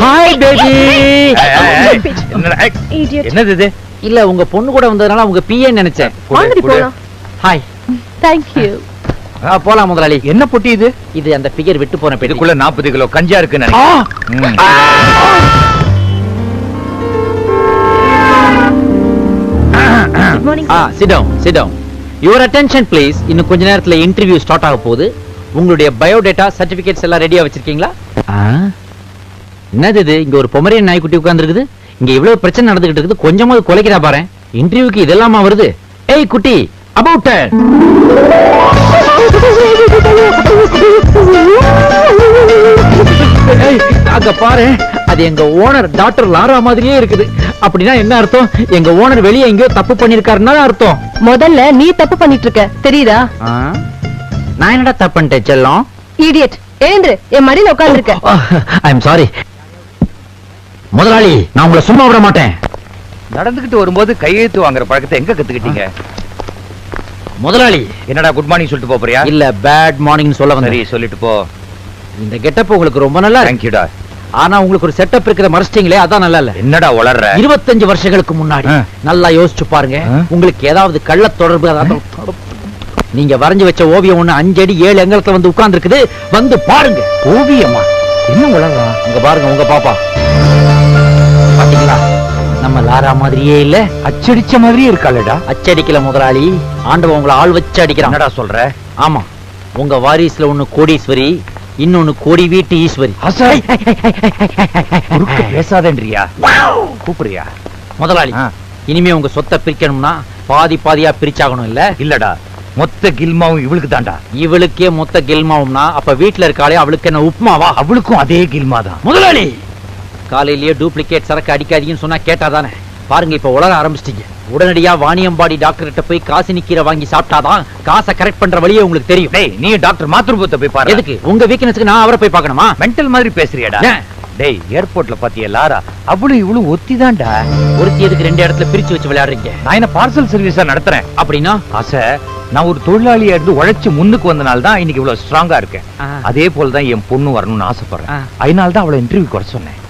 Hi baby என்னது இது? இல்ல உங்க பொண்ணு கூட வந்ததுனால உங்க பிஏ நினைச்சேன். ஹாய் தேங்க் யூ போலாம். முதலாளி. என்ன பொட்டி இது? இது அந்த பிகர் விட்டு போன பெட்டி. இதுக்குள்ள நாற்பது கிலோ கஞ்சா இருக்குன்னு ஆ! நினைக்கிறேன். ம். Good morning ah sit down sit down your attention please இன்னும் கொஞ்ச நேரத்துல இன்டர்வியூ ஸ்டார்ட் ஆக போகுது. உங்களுடைய பயோடேட்டா சர்டிபிகேட்ஸ் எல்லாம் ரெடியா வச்சிருக்கீங்களா? என்னது இது? இங்க ஒரு பொமரியன் நாய்க்குட்டி உட்கார்ந்திருக்குது. இங்க இவ்வளவு பிரச்சனை நடந்துகிட்டு இருக்குது. கொஞ்சமாவது குலைக்கிறா பாரு. இன்டர்வியூக்கு இதெல்லாமா வருது? ஏய் குட்டி அபவுட் அங்க பாரு. அது எங்க ஓனர் டாக்டர் லாரா மாதிரியே இருக்குது. அப்படின்னா என்ன அர்த்தம்? எங்க ஓனர் வெளியே எங்கேயோ தப்பு பண்ணிருக்காருன்னா அர்த்தம்? முதல்ல நீ தப்பு பண்ணிட்டு இருக்க தெரியுதா? நான் என்னடா தப்பு பண்ணிட்டேன் செல்லம்? இடியட் எழுந்துரு. என் மடியில உட்கார்ந்து இருக்க ஐ எம் சாரி. முதலாளி நான் உங்களை சும்மா விட மாட்டேன். நடந்துகிட்டு வரும்போது கையெழுத்து வாங்குற பழக்கத்தை எங்க கத்துக்கிட்டீங்க? முதலாளி என்னடா குட் மார்னிங் சொல்லிட்டு போறியா? இல்ல பேட் மார்னிங் சொல்ல சரி சொல்லிட்டு போ. இந்த கெட்டப் உங்களுக்கு ரொம்ப நல்லா தேங்க்யூடா ஆனா உங்களுக்கு ஒரு செட்டப் இருக்கிற மறைச்சிட்டீங்களே அதான் நல்லா இல்ல. என்னடா வளர்ற இருபத்தஞ்சு வருஷங்களுக்கு முன்னாடி. நல்லா யோசிச்சு பாருங்க. உங்களுக்கு ஏதாவது கள்ள தொடர்பு அதாவது- நீங்க வரைஞ்சு வச்ச ஓவியம் ஒண்ணு அஞ்சு அடி ஏழு எங்கலத்துல வந்து உட்கார்ந்து இருக்குது வந்து பாருங்க. ஓவியமா? என்ன வளர்றான் உங்க பாருங்க உங்க பாப்பா. நம்ம லாரா மாதிரியே இல்ல? அச்சடிச்ச மாதிரியே இருக்காளடா. அச்சடிக்கல முதலாளி. ஆண்டவன் உங்களை ஆள் வச்சு அடிக்கிறான். என்னடா சொல்ற? ஆமா. உங்க வாரிசுல ஒண்ணு கோடீஸ்வரி இன்னொன்னு கோடி வீட்டு ஈஸ்வரி. அசை. குறுக்க பேசாதேன்றியா? கூப்பிடுறியா? முதலாளி. இனிமே உங்க சொத்தை பிரிக்கணும்னா பாதி பாதியா பிரிச்சாகணும் இல்ல? இல்லடா. மொத்த கில்மாவும் இவளுக்கு தான்டா. இவளுக்கே மொத்த கெல்மாவும்னா அப்ப வீட்ல இருக்காளே அவளுக்கு என்ன உப்புமாவா அவளுக்கும் அதே கில்மா தான் முதலாளி! காலையிலேயே டூப்ளிகேட் சரக்கு அடிக்காதீங்கன்னு சொன்னா கேட்டாதானே? பாருங்க இப்ப உலர ஆரம்பிச்சிட்டீங்க. உடனடியா வாணியம்பாடி டாக்டர் கிட்ட போய் காசினி கீரை வாங்கி சாப்பிட்டாதான் காசை கரெக்ட் பண்ற வழியே உங்களுக்கு தெரியும். டேய் நீ டாக்டர் மாத்ருபத்தை போய் பாரு. எதுக்கு? உங்க வீக்னஸ்க்கு நான் அவரை போய் பார்க்கணுமா? மென்டல் மாதிரி பேசுறியாடா? டேய் ஏர்போர்ட்ல பாத்திய லாரா? அவளும் இவளும் ஒத்திதான்டா. ஒருத்தி எதுக்கு ரெண்டு இடத்துல பிரிச்சு வச்சு விளையாடுறீங்க? நான் என்ன பார்சல் சர்வீஸா நடத்துறேன்? அப்படின்னா? ஆசை நான் ஒரு தொழிலாளியா இருந்து உழைச்சு முன்னுக்கு வந்தனால தான் இன்னைக்கு இவ்வளவு ஸ்ட்ராங்கா இருக்கேன். அதே போல தான் என் பொண்ணு வரணும்னு ஆசைப்படுறேன். அதனால தான் அவளை இன்டர்வியூ குறை சொன்னேன்.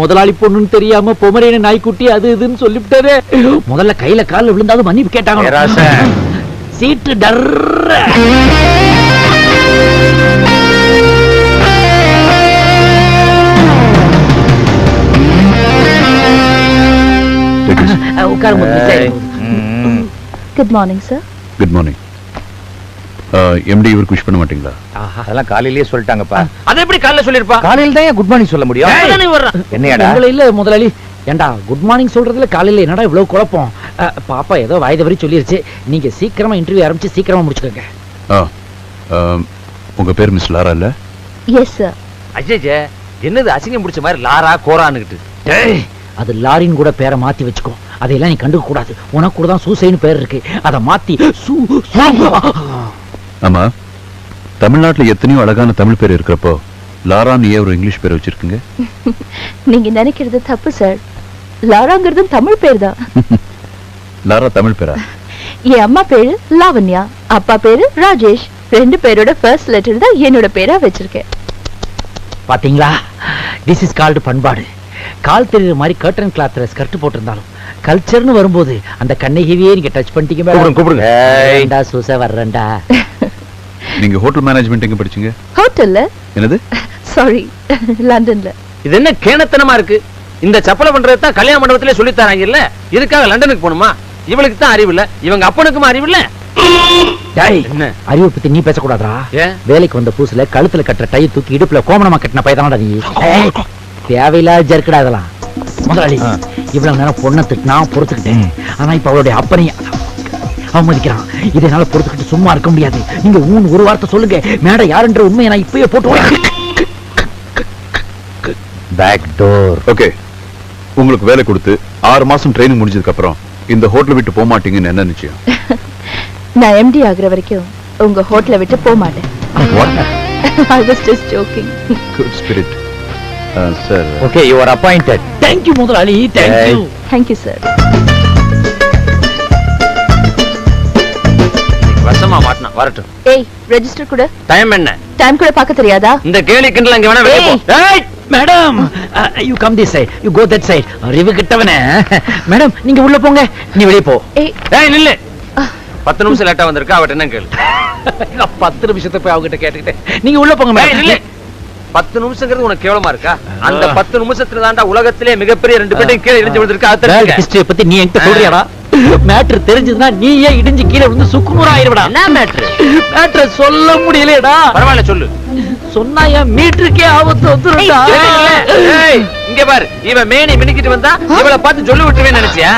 முதலாளி பொண்ணுன்னு தெரியாம பொமரேன நாய்க்குட்டி அது இதுன்னு சொல்லிவிட்டாரே முதல்ல கையில கால்ல விழுந்தாலும் மன்னிப்பு கேட்டாங்க. சீட்டு டர்ற உட்காருங்க. Good morning sir good morning MD இவருக்கு விஷ் பண்ண மாட்டீங்களா? ஆஹா. அதெல்லாம் காலையிலேயே சொல்லிட்டாங்கப்பா. அது எப்படி காலைல சொல்லிருப்பா காலையில தான் குட் மார்னிங் சொல்ல முடியும்? உங்களை இல்ல முதலாளி. ஏண்டா குட் மார்னிங் சொல்றதுல காலையில என்னடா இவ்வளவு குழப்பம்? பாப்பா ஏதோ வாய் தவறி சொல்லிருச்சு. நீங்க சீக்கிரமா இன்டர்வியூ ஆரம்பிச்சு சீக்கிரமா முடிச்சுக்கோங்க. உங்க பேர் மிஸ் லாரா இல்ல? எஸ் சார் அஜய் என்னது அசிங்கம் பிடிச்ச மாதிரி லாரா கோரான்னுகிட்டு? டேய், அது லாரின் கூட பேரை மாத்தி வச்சுக்கோ. அதையெல்லாம் நீ கண்டுக்க கூடாது உனக்கு கூட தான் சூசைன்னு பேர் இருக்கு. அதை மாத்தி சூ சூ- ஆமா. தமிழ்நாட்டுல எத்தனையோ அழகான தமிழ் பேர் இருக்கிறப்போ லாரான்னு ஏன் ஒரு இங்கிலீஷ் பேர் வச்சிருக்கீங்க? நீங்க நினைக்கிறது தப்பு சார். லாராங்கிறது தமிழ் பேர் தான் லாரா தமிழ் பேரா? என் அம்மா பேரு லாவண்யா அப்பா பேரு ராஜேஷ். ரெண்டு பேரோட ஃபர்ஸ்ட் லெட்டர் தான் என்னோட பேரா வச்சிருக்கேன். பாத்தீங்களா? திஸ் இஸ் கால்டு பண்பாடு. கால் தெரியுற மாதிரி கர்டன் கிளாத்ல ஸ்கர்ட் போட்டிருந்தாலும் கல்ச்சர்னு வரும்போது அந்த கண்ணகிவியே நீங்க டச் பண்ணிட்டீங்க கூப்பிடுங்க, சூச வர்றேன்டா நீங்க ஹோட்டல் மேனேஜ்மெண்ட் எங்க படிச்சீங்க? ஹோட்டல்ல என்னது? சாரி லண்டன்ல இது என்ன கேணத்தனமா இருக்கு? இந்த சப்பலை பண்றது தான் கல்யாண மண்டபத்திலே சொல்லி தராங்க இல்ல இதுக்காக லண்டனுக்கு போகணுமா? இவளுக்கு தான் அறிவு இல்ல. இவங்க அப்பனுக்கும் அறிவு இல்ல. டேய் என்ன? அறிவை பத்தி நீ பேசக்கூடாதா வேலைக்கு வந்த புதுசுல கழுத்துல கட்டுற டை தூக்கி இடுப்புல கோமணமா கட்டின பையதானடா நீ. தேவையில்லாத ஜெர்க்கடா அதெல்லாம் முதலாளி. இவ்வளவு நேரம் பொண்ணை திட்டினா பொறுத்துக்கிட்டேன். ஆனா இப்ப அவளுடைய அப்பனை அவமதிக்கிறான். இதனால பொறுத்துக்கிட்டு சும்மா இருக்க முடியாது. நீங்க ஊன் ஒரு வார்த்தை சொல்லுங்க. மேடம் யாருன்ற உண்மையை நான் இப்பயே போட்டு பேக் டோர் ஓகே உங்களுக்கு வேலை கொடுத்து ஆறு மாசம் ட்ரைனிங் முடிஞ்சதுக்கு அப்புறம் இந்த ஹோட்டல் விட்டு போக மாட்டீங்கன்னு என்ன நிச்சயம்? நான் எம்டி ஆகுற வரைக்கும் உங்க ஹோட்டலை விட்டு போக மாட்டேன். I was just joking good spirit sir okay you are appointed thank you முதலாளி thank you thank you sir வருஷமா மாட்டினா வரட்டும். ஏய் ரெஜிஸ்டர் கூட. டைம் என்ன? டைம் கூட பார்க்க தெரியாதா? இந்த கேலி கிண்டல் அங்க வேணா வெளியே போ. ஏய். Madam you come this side you go that side அறிவு கிட்டவனே. மேடம் நீங்க உள்ள போங்க. நீ வெளிய போ. ஏய். நில்லு. பத்து நிமிஷம் லேட்டா வந்திருக்கா அவட்ட என்ன கேளு? பத்து நிமிஷத்தை போய் அவகிட்ட கேட்டுக்கிட்டேன். நீங்க உள்ள போங்க ஏய், நில்லு. மேடம் பத்து நிமிஷங்கிறது உனக்கு கேவலமா இருக்கா? அந்த பத்து நிமிஷத்துல தாண்டா உலகத்திலே மிகப்பெரிய ரெண்டு பேரும் கீழே இடிஞ்சு விழுந்திருக்கா. ஹிஸ்டரிய பத்தி நீ என்கிட்ட சொல்றியாடா? மேட்ரு தெரிஞ்சதுன்னா நீ ஏன் இடிஞ்சு கீழே விழுந்து சுக்குநூறு ஆயிருடா என்ன மேட்ரு? மேட்ரு சொல்ல முடியலடா பரவாயில்ல சொல்லு. சொன்னா என் மீட்டருக்கே ஆபத்து வந்துருடா ஏய், இங்க பாரு. இவன் மேனி மினிக்கிட்டு வந்தா இவளை பார்த்து சொல்லி விட்டுவேன்னு நினைச்சியா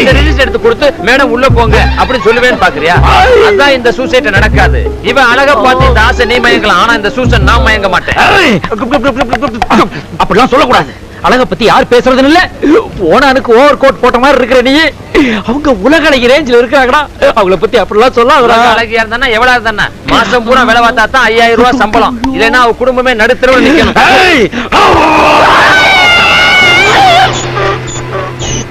இந்த ரிஜிஸ்டர் எடுத்து கொடுத்து மேடம் உள்ள போங்க அப்படின்னு சொல்லுவேன்னு பாக்குறியா? அதான் இந்த சூசைட் நடக்காது. இவன் அழகா பார்த்து இந்த ஆசை நீ மயங்கலாம் ஆனா இந்த சூசன் நான் மயங்க மாட்டேன். அப்படிலாம் சொல்லக்கூடாது. அழக பத்தி யார் பேசுறதுன்னு இல்ல. ஓனானுக்கு ஓவர் கோட் போட்ட மாதிரி இருக்கிற நீ. அவங்க உலக அழகி ரேஞ்சில் இருக்கிறாங்கடா. அவங்கள பத்தி அப்படிலாம் சொல்லாதடா. அழகியா இருந்தா எவ்வளவு இருந்தா மாசம் பூரா வேலை பார்த்தா தான் ஐயாயிரம் ரூபாய் சம்பளம். இல்லைன்னா அவ குடும்பமே நடுத்தரவு நிக்கணும்.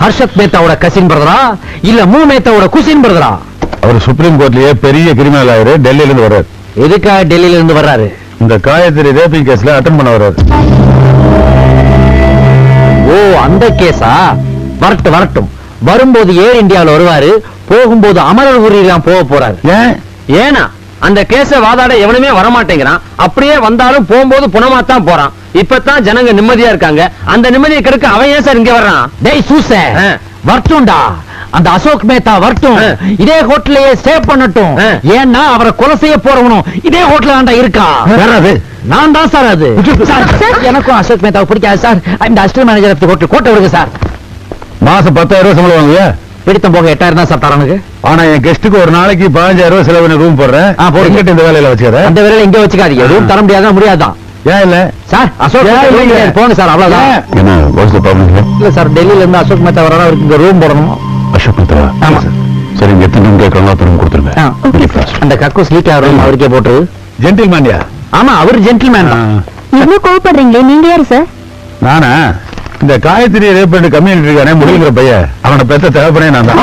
ஹர்ஷத் மேத்தாவோட கசின் பிரதரா இல்ல மூ மேத்தாவோட குசின் பிரதரா அவர் சுப்ரீம் கோர்ட்லயே பெரிய கிரிமினல் ஆயிரு டெல்லியில இருந்து வர்றாரு. எதுக்காக டெல்லியில இருந்து வர்றாரு? இந்த காயத்ரி ரேப்பிங் கேஸ்ல அட்டன் பண்ண வர்றாரு. ஓ அந்த கேஸா? வரட்டும் வரட்டும். வரும்போது ஏர் இந்தியாவுல வருவாரு போகும்போது அமரர் ஊரிலாம் போக போறாரு. ஏன்? ஏனா அந்த கேஸ வாதாட எவனுமே வரமாட்டேங்கிறான். அப்படியே வந்தாலும் போகும்போது புனமாத்தான் போறான். இப்பதான் ஜனங்க நிம்மதியா இருக்காங்க. அந்த நிம்மதியை கெடுக்க அவன் ஏன் சார் இங்க வர்றான்? டேய் சூச. வரட்டும்டா. அந்த அசோக் மேத்தா வரட்டும். இதே ஹோட்டலையே ஸ்டே பண்ணட்டும். ஏன்னா அவரை கொலை செய்ய போறவனும் இதே ஹோட்டல் ஆண்டா இருக்கா? யாராவது நான் தான் சார் அது. எனக்கும் அசோக் மேத்தாவை பிடிக்காது சார். இந்த அசிஸ்டன்ட் மேனேஜர் ஆஃப் ஹோட்டல் கோட்டை விடுங்க சார். மாசம் பத்தாயிரம் ரூபாய் சம்பளம் வாங்குவியா? பிடித்தம் போக எட்டாயிரம் தான் சார் தரனுக்கு ஆனா என் கெஸ்ட்டுக்கு ஒரு நாளைக்கு பதினஞ்சாயிரம் ரூபாய் செலவு ரூம் போடுறேன். எங்கிட்ட இந்த வேலையில வச்சுக்கிறேன். அந்த வேலையில இங்க வச்சுக்காதீங்க. ரூம் தர முடியாதான் முடியாதான் ஏன் இல்ல? சார் அசோக் மேத்தா. போங்க சார் அவ்வளவுதான். இல்ல சார் டெல்லியில இருந்து அசோக் மேத்தா வர அவருக்கு இங்க ரூம் போடணும். அசோக் மித்ரா ஆமா. சரி இங்க எத்தனை ரூம் கொடுத்துருங்க. fast. அந்த கக்கூஸ் லீக் ஆகிற அவருக்கே போட்டு ஜென்டில்மேன்யா ஆமா அவர் ஜென்டில்மேன் தான். இவ்வளவு கோவப்படுறீங்களே? நீங்க யாரு சார் நானா? இந்த காயத்ரி ரேப் பண்ணி கம்மியாக இருக்கானே முடியுங்கிற பையன். அவனை பெத்த தேவைப்படே நான் தான்.